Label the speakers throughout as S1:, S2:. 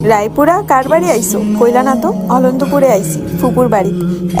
S1: রায়পুরা কার বাড়ি আইসো কইলা না তো অলন্তপুরে আইসি ফুপুর বাড়ি।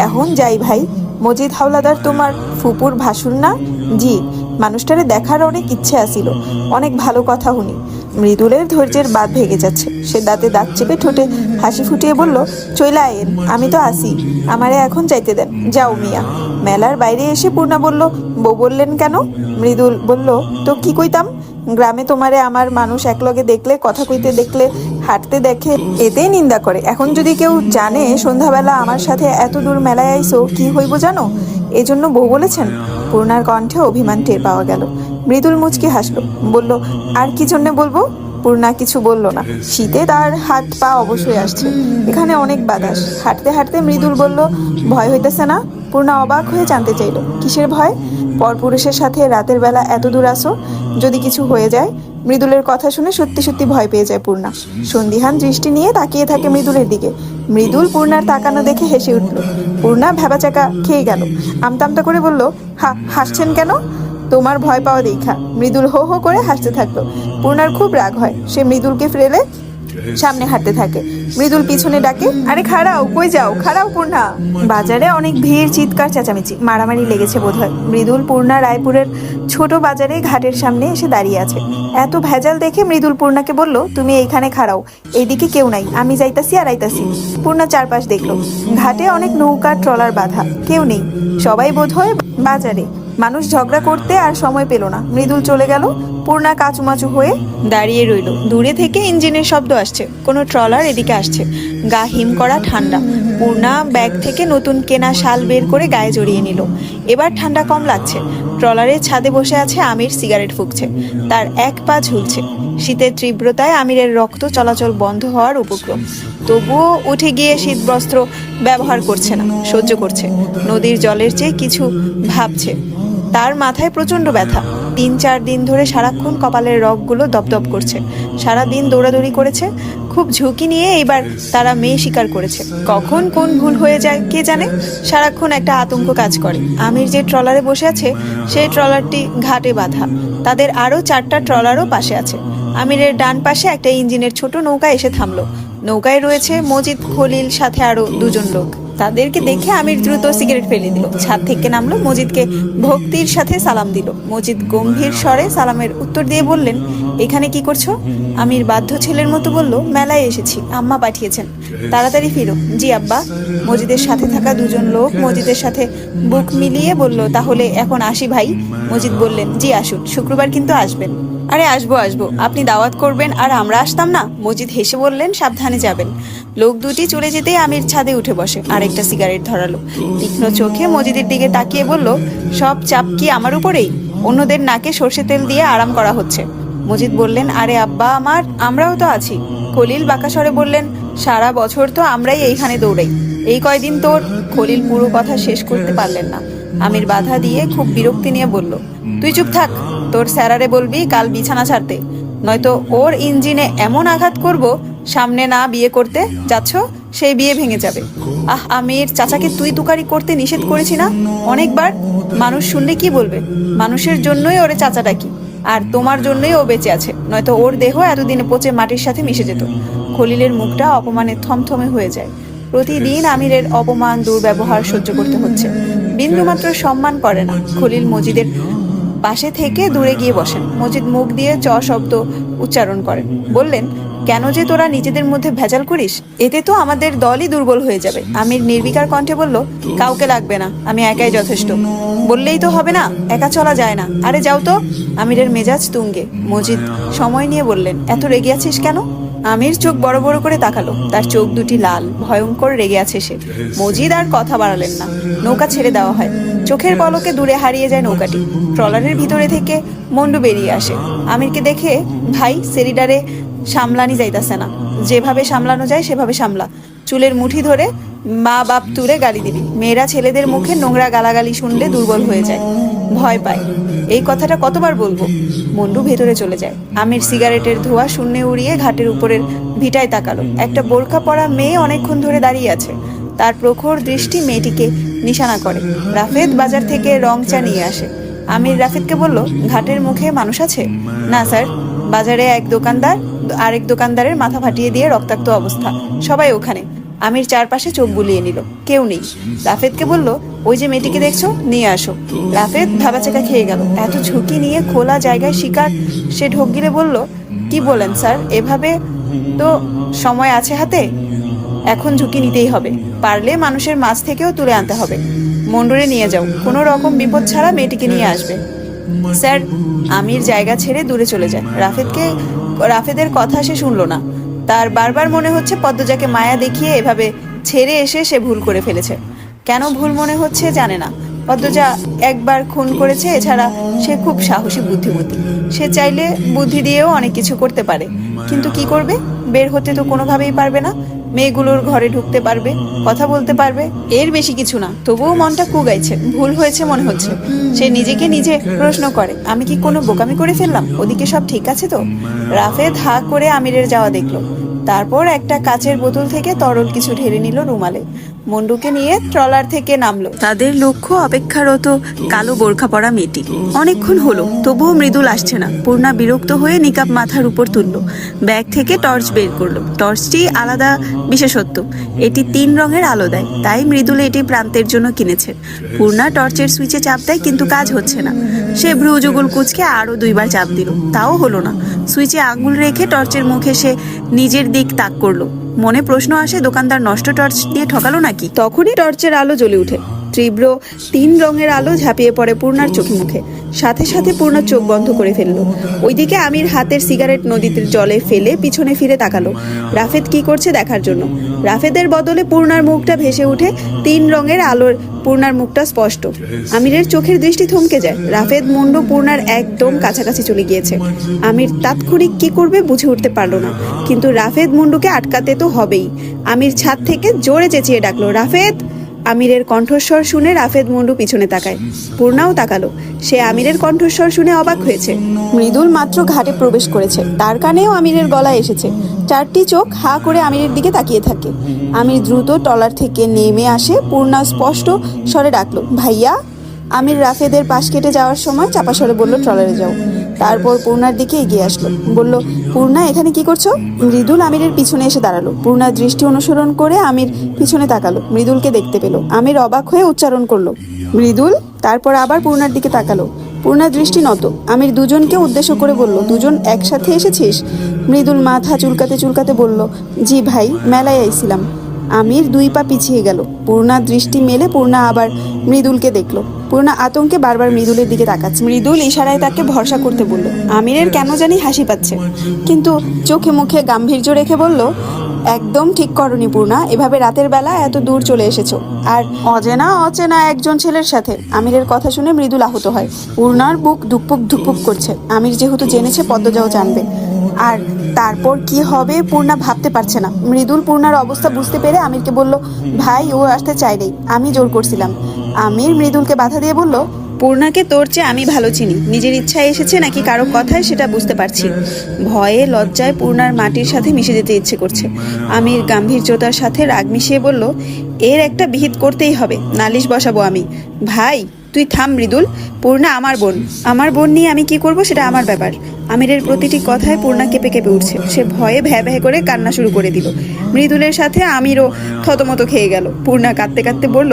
S1: এখন যাই ভাই, মজিদ হাওলাদার তোমার ফুপুর ভাসুর না? জি, মানুষটারে দেখার অনেক ইচ্ছে আসিল অনেক ভালো কথা শুনি। মৃদুলের ধৈর্যের বাদ ভেঙে যাচ্ছে। সে দাঁতে দাঁত চেপে ঠোঁটে হাসি ফুটিয়ে বলল চইলা আয়েন আমি তো আসি। আমারে এখন যাইতে দেন। যাও, মিয়া। মেলার বাইরে এসে পূর্ণা বলল, বউ বললেন কেন? মৃদুল বলল, তো কি কইতাম? গ্রামে তোমারে আমার মানুষ একলগে দেখলে, কথা কইতে দেখলে, হাঁটতে দেখে, এতেই নিন্দা করে। এখন যদি কেউ জানে, সন্ধ্যাবেলা আমার সাথে এত দূর মেলায় আইসো, কি হইব জানো? এজন্য বউ বলেছেন, পূর্ণার কণ্ঠে অভিমান টের পাওয়া গেল। মৃদুল মুচকি হাসলো। বলল, আর কি জন্যে বলব? পূর্ণা কিছু বলল না। শীতে তার হাত পা অবশ্যই আসছে। এখানে অনেক বাতাস। হাঁটতে হাঁটতে মৃদুল বলল, ভয় হইতেছে না? পূর্ণা অবাক হয়ে জানতে চাইল, কিসের ভয়? পরপুরুষের সাথে রাতের বেলা এত দূর আসো, যদি কিছু হয়ে যায়? মৃদুলের কথা শুনে সত্যি সত্যি ভয় পেয়ে যায় পূর্ণা। সন্দিহান দৃষ্টি নিয়ে তাকিয়ে থাকে মৃদুলের দিকে। মৃদুল পূর্ণার তাকানো দেখে হেসে উঠল। পূর্ণা ভেবাচাকা খেয়ে গেল। আমতামতা করে বলল, হা, হাসছেন কেন? তোমার ভয় পাওয়া দেখা মৃদুল হো হো করে হাসতে থাকল। পূর্ণার খুব রাগ হয়। সে মৃদুলকে ফেলে সামনে হাঁটতে থাকে। মৃদুল পিছনে ডাকে, আরে খাড়াও, কই যাও? খাড়াও পূর্ণা! বাজারে অনেক ভিড়, চিৎকার, চেঁচামেচি, মারামারি লেগেছে বোধহয়। মৃদুল পূর্ণা রায়পুরের ছোট বাজারে ঘাটের সামনে এসে দাঁড়িয়ে আছে। এত ভেজাল দেখে মৃদুল পূর্ণাকে বলল, তুমি এইখানে খাড়াও, এইদিকে কেউ নাই, আমি যাইতাছি আর আইতাছি। পূর্ণা চারপাশ দেখল। ঘাটে অনেক নৌকা, ট্রলার বাধা, কেউ নেই। সবাই বোধহয় বাজারে। মানুষ ঝগড়া করতে আর সময় পেল না। মৃদুল চলে গেল, পূর্ণা কাচুমাচু হয়ে দাঁড়িয়ে রইল। দূরে থেকে ইঞ্জিনের শব্দ আসছে, কোনো ট্রলার এদিকে আসছে। গা হিম করা ঠান্ডা। পূর্ণা ব্যাগ থেকে নতুন কেনা শাল বের করে গায়ে জড়িয়ে নিল। এবার ঠান্ডা কম লাগছে। ট্রলারের ছাদে বসে আছে আমির, সিগারেট ফুঁকছে। তার এক পা ঝুলছে। শীতের তীব্রতায় আমিরের রক্ত চলাচল বন্ধ হওয়ার উপক্রম। তবুও উঠে গিয়ে শীতবস্ত্র ব্যবহার করছে না, সহ্য করছে। নদীর জলের চেয়ে কিছু ভাবছে। তার মাথায় প্রচণ্ড ব্যথা। তিন চার দিন ধরে সারাক্ষণ কপালের রগগুলো দপদপ করছে। সারা দিন দৌড়াদৌড়ি করেছে। খুব ঝুঁকি নিয়ে এইবার তারা মেয়ে শিকার করেছে। কখন কোন ভুল হয়ে যায় কে জানে? সারাক্ষণ একটা আতঙ্ক কাজ করে। আমির যে ট্রলারে বসে আছে, সেই ট্রলারটি ঘাটে বাঁধা। তাদের আরও চারটা ট্রলারও পাশে আছে। আমিরের ডান পাশে একটা ইঞ্জিনের ছোট নৌকা এসে থামলো। নৌকায় রয়েছে মজিদ খলিল, সাথে আরও দুজন লোক। তাদেরকে দেখে আমির দ্রুত সিগারেট ফেলে দিল। ছাদ থেকে নামলো মজিদকে ভক্তির সাথে সালাম দিল। মজিদ গম্ভীর স্বরে সালামের উত্তর দিয়ে বললেন, এখানে কি করছ? আমির বাধ্য ছেলের মতো বলল, মেলায় এসেছি, আম্মা পাঠিয়েছেন। তাড়াতাড়ি ফিরো। জি আব্বা। মজিদের সাথে থাকা দুজন লোক মজিদের সাথে বুক মিলিয়ে বলল, তাহলে এখন আসি ভাই। মজিদ বললেন, জি, আসুন। শুক্রবার কিন্তু আসবেন। আরে, আসব আসব। আপনি দাওয়াত করবেন আর আমরা আসতাম না। মজিদ হেসে বললেন, সাবধানে যাবেন। লোক দুটি চলে যেতেই আমির ছাদে উঠে বসে। আরেকটা সিগারেট ধরালো। তীক্ষ্ণ চোখে মজিদের দিকে তাকিয়ে বলল, সব চাপ কি আমার উপরেই? অন্যদের নাকে সর্ষে তেল দিয়ে আরাম করা হচ্ছে। মজিদ বললেন, আরে আব্বা আমার, আমরাও তো আছি। খলিল বাঁকাস্বরে বললেন, সারা বছর তো আমরাই এইখানে দৌড়াই। এই কয়দিন তোর? খলিল পুরো কথা শেষ করতে পারলেন না। আমির বাধা দিয়ে খুব বিরক্তি নিয়ে বলল, তুই চুপ থাক। তোর স্যারারে বলবি কাল বিছানা ছাড়তে। নয়তো ওর ইঞ্জিনে এমন আঘাত করব, সামনে না বিয়ে করতে যাচ্ছ, সেই বিয়ে ভেঙে যাবে। আহ, আমির চাচাকে তুই তুকারি করতে নিষেধ করেছি না? অনেকবার মানুষ শুনলে কি বলবে? মানুষের জন্যই ওরে চাচাটা কি? আর তোমার জন্যই ও বেঁচে আছে। নয়তো ওর দেহ এতদিনে পচে মাটির সাথে মিশে যেত। খলিলের মুখটা অপমানে থমথমে হয়ে যায়। প্রতিদিন আমিরের অপমান, দুর্ব্যবহার সহ্য করতে হচ্ছে। বিন্দুমাত্র সম্মান করে না। খলিল মজিদের পাশে থেকে দূরে গিয়ে বসেন। মজিদ মুখ দিয়ে চ শব্দ উচ্চারণ করেন। বললেন, কেন যে তোরা নিজেদের মধ্যে ভেজাল করিস? এতে তো আমাদের দলই দুর্বল হয়ে যাবে। আমির নির্বিকার কণ্ঠে বলল, কাউকে লাগবে না, আমি একাই যথেষ্ট। বললেই তো হবে না, একা চলা যায় না। আরে যাও তো। আমিরের মেজাজ তুঙ্গে। মজিদ সময় নিয়ে বললেন, এত রেগে আছিস কেন? আমির চোখ বড় বড় করে তাকালো। তার চোখ দুটি লাল, ভয়ঙ্কর রেগে আছে সে। মজিদ আর কথা বাড়ালেন না। নৌকা ছেড়ে দেওয়া হয়। চোখের পলকে দূরে হারিয়ে যায় নৌকাটি। ট্রলারের ভিতরে থেকে মন্ডু বেরিয়ে আসে। আমিরকে দেখে, ভাই, সেরিডারে সামলানি যাইতাছে না। যেভাবে সামলানো যায়, সেভাবে সামলা। চুলের মুঠি ধরে মা বাপ তুলে গালি দিবি। মেয়েরা ছেলেদের মুখে নোংরা গালাগালি শুনলে দুর্বল হয়ে যায়। ভয় পায়। এই কথাটা কতবার বলব? মন্ডু ভেতরে চলে যায়। আমির সিগারেটের ধোঁয়া শূন্যে উড়িয়ে ঘাটের উপরের ভিটায় তাকালো। একটা বোরখা পরা মেয়ে অনেকক্ষণ ধরে দাঁড়িয়ে আছে। তার প্রখর দৃষ্টি মেয়েটিকে নিশানা করে। রাফেদ বাজার থেকে রং চা নিয়ে আসে। আমির রাফেদকে বলল, ঘাটের মুখে মানুষ আছে? না, স্যার। বাজারে এক দোকানদার আরেক দোকানদারের মাথা ফাটিয়ে দিয়ে রক্তাক্ত অবস্থা। সবাই ওখানে। আমির চারপাশে চোখ বুলিয়ে নিল। কেউ নেই। রাফেদকে বলল, ওই যে মেয়েটিকে দেখছ? নিয়ে আসো। রাফেদ ভাবাচাকা খেয়ে গেল। এত ঝুঁকি নিয়ে খোলা জায়গায় শিকার সে ঢোক গিলে বলল, কি বলেন স্যার, এভাবে তো সময় আছে হাতে? এখন ঝুঁকি নিতেই হবে। পারলে মানুষের মাছ থেকেও তুলে আনতে হবে। মন্ডরে নিয়ে যাও। কোনো রকম বিপদ ছাড়া মেয়েটিকে নিয়ে আসবে। স্যার, আমির জায়গা ছেড়ে দূরে চলে যায়। রাফেদকে রাফেদের কথা সে শুনলো না। তার বারবার মনে হচ্ছে পদ্মজাকে মায়া দেখিয়ে এভাবে ছেড়ে এসে সে ভুল করে ফেলেছে। কেন ভুল মনে হচ্ছে জানে না। পদ্মজা একবার খুন করেছে, এছাড়া সে খুব সাহসী বুদ্ধিমতী। সে চাইলে বুদ্ধি দিয়েও অনেক কিছু করতে পারে। কিন্তু কি করবে? বের হতে তো কোনোভাবেই পারবে না। মেয়েগুলোর ঘরে ঢুকতে পারবে, কথা বলতে পারবে, এর বেশি কিছু না। তবুও মনটা কুগাইছে ভুল হয়েছে মনে হচ্ছে। সে নিজেকে নিজে প্রশ্ন করে, আমি কি কোনো বোকামি করে ফেললাম? ওদিকে সব ঠিক আছে তো? রাফে ধা করে আমিরের যাওয়া দেখল। তারপর একটা কাচের বোতল থেকে তরল কিছু ঢেলে নিল রুমালে। মন্ডুকে নিয়ে ট্রলার থেকে নামলো। তাদের লক্ষ্য অপেক্ষারত কালো বোরখা পরা মেয়েটি। অনেকক্ষণ হলো, তবুও মৃদুল আসছে না। পূর্ণা বিরক্ত হয়ে নিকাব মাথার উপর তুললো। ব্যাগ থেকে টর্চ বের করল। টর্চটি আলাদা বিশেষত্ব, এটি তিন রঙের আলো দেয়, তাই মৃদুল এটি প্রান্তের জন্য কিনেছে। পূর্ণা টর্চের সুইচে চাপ দেয়, কিন্তু কাজ হচ্ছে না। সে ভ্রুযুগল কুচকে আরও দুইবার চাপ দিল। তাও হলো না। সুইচে আঙুল রেখে টর্চের মুখে সে নিজের দিক তাক করল। মনে প্রশ্ন আসে, দোকানদার নষ্ট টর্চ দিয়ে ঠকালো নাকি? তখনই টর্চের আলো জ্বলে ওঠে তীব্র তিন রঙের আলো ঝাঁপিয়ে পড়ে পূর্ণার চোখে মুখে। সাথে সাথে পূর্ণার চোখ বন্ধ করে ফেলল। ওইদিকে আমির হাতের সিগারেট নদীতে জলে ফেলে পিছনে ফিরে তাকালো। রাফেদ কি করছে দেখার জন্য? রাফেদের বদলে পূর্ণার মুখটা ভেসে উঠে তিন রঙের আলোর পূর্ণার মুখটা স্পষ্ট। আমিরের চোখের দৃষ্টি থমকে যায়। রাফেদ মুন্ডু পূর্ণার একদম কাছাকাছি চলে গিয়েছে। আমির তাৎক্ষণিক কি করবে বুঝে উঠতে পারল না। কিন্তু রাফেদ মুন্ডুকে আটকাতে তো হবেই। আমির ছাদ থেকে জোরে চেঁচিয়ে ডাকলো, রাফেদ! আমিরের কণ্ঠস্বর শুনে রাফেদ মুন্ডু পিছনে তাকায়। পূর্ণাও তাকালো। সে আমিরের কণ্ঠস্বর শুনে অবাক হয়েছে। মৃদুল মাত্র ঘাটে প্রবেশ করেছে। তার কানেও আমিরের গলায় এসেছে। চারটি চোখ হা করে আমিরের দিকে তাকিয়ে থাকে। আমির দ্রুত টলার থেকে নেমে আসে। পূর্ণা স্পষ্ট স্বরে ডাকলো, ভাইয়া? আমির রাফেদের পাশ কেটে যাওয়ার সময় চাপা স্বরে বলল, ট্রলারে যাও। তারপর পূর্ণার দিকে এগিয়ে আসলো। বলল পূর্ণা এখানে কি করছ? মৃদুল আমিরের পিছনে এসে দাঁড়াল। পূর্ণার দৃষ্টি অনুসরণ করে আমির পিছনে তাকালো। মৃদুলকে দেখতে পেল। আমির অবাক হয়ে উচ্চারণ করল। মৃদুল? তারপর আবার পূর্ণার দিকে তাকালো। পূর্ণার দৃষ্টি নত। আমির দুজনকে উদ্দেশ্য করে বলল দুজন একসাথে এসেছিস? মৃদুল মাথা চুলকাতে চুলকাতে বলল জি ভাই মেলায় আইছিলাম। আমির দুই পা পিছিয়ে গেল। পূর্ণা দৃষ্টি মেলে পূর্ণা আবার মৃদুলকে দেখল। পূর্ণা আতঙ্কে বারবার মৃদুলের দিকে তাকাচ্ছে। মৃদুল ইশারায় তাকে ভরসা করতে বলল, আমিরের কেন জানি হাসি পাচ্ছে। কিন্তু চোখে মুখে গাম্ভীর্য রেখে বলল, একদম ঠিক করনি পূর্ণা, এভাবে রাতের বেলা এত দূর চলে এসেছ। আর অজেনা অচেনা একজন ছেলের সাথে। আমিরের কথা শুনে মৃদুল আহত হয়। পূর্ণার বুক ধুকপুক ধুকপুক করছে। আমির যেহেতু জেনেছে, পদ্মজাও জানবে। আর তারপর কি হবে পূর্ণা ভাবতে পারছে না। মৃদুল পূর্ণার অবস্থা বুঝতে পেরে আমিরকে বলল, ভাই, ও আসতে চাইলেই আমি জোর করছিলাম। আমির মৃদুলকে বাধা দিয়ে বলল, পূর্ণাকে তোর চেয়ে আমি ভালো চিনি। নিজের ইচ্ছায় এসেছে নাকি কারও কথায় সেটা বুঝতে পারছি। ভয়ে লজ্জায় পূর্ণার মাটির সাথে মিশে যেতে ইচ্ছে করছে। আমির গাম্ভীর্যতার সাথে রাগ মিশিয়ে বলল, এর একটা বিহিত করতেই হবে। নালিশ বসাবো আমি। ভাই, তুই থাম মৃদুল। পূর্ণা আমার বোন। আমার বোন নিয়ে আমি কি করব সেটা আমার ব্যাপার। আমিরের প্রতিটি কথায় পূর্ণা কেঁপে কেঁপে উঠছে। সে ভয়ে ভ্যা ভ্যা করে কান্না শুরু করে দিল। মৃদুলের সাথে আমিরও থতমত খেয়ে গেল। পূর্ণা কাঁদতে কাঁদতে বলল